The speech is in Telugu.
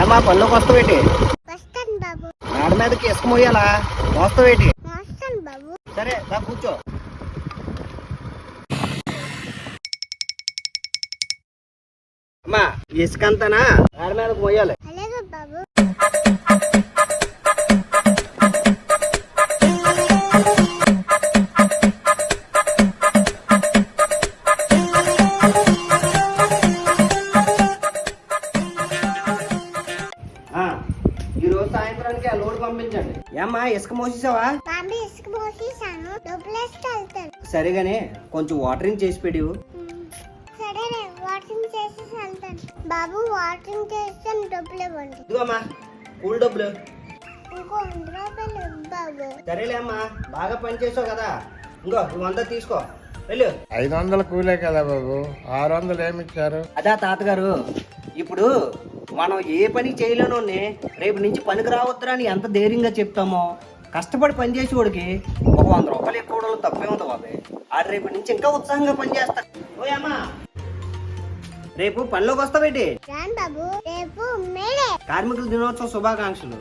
ఏమా పనిలోకి వస్తావేటి? మేడ మీదకి ఇసుక మోయాలా మోస్తావేటి సరే రా కూర్చో. అమ్మా ఇసుక అంతానా మేడ మీదకి మోయాలి బాబు. ఈ రోజు సాయంత్రానికి ఆ లోడ్ పంపించండి. ఏమ్మా ఇసుక మోసేసావా? బాబు ఇసుక పోసేసాను డబ్బులు వేస్తే వెళ్తాను. సరేగానే కొంచెం వాటరింగ్ చేసి సరేలే వాటింగ్ చేసేసి వెళ్తాను. బాబు వాటింగ్ చేస్తే డబ్బులు ఇవ్వండి. ఇదిగోమ్మా కూల్ డబ్బులు. ఇంకో వంద రూపాయలు ఇవ్వు బాబు. సరేలే అమ్మా బాగా పని చేసావు కదా. ఇంకో నువ్వు అంతా తీసుకో. వెళ్ళు. ఐదు వందల కూలే కదా బాబు. ఆరు వందలు ఏమి ఇచ్చారు అదా తాతగారు ఇప్పుడు మనం ఏ పని చేయలేనోని రేపు నుంచి పనికి రావద్దురా అని ఎంత ధైర్యంగా చెప్తామో. కష్టపడి పని చేసేవాడికి ఒక వంద రూపాయలు ఎక్కువ తప్పే ఉంది బాబాయ్. ఆడు రేపు నుంచి ఇంకా ఉత్సాహంగా పని చేస్తా. ఓయమ్మా రేపు పనిలోకి వస్తావేటి? కార్మికుల దినోత్సవ శుభాకాంక్షలు.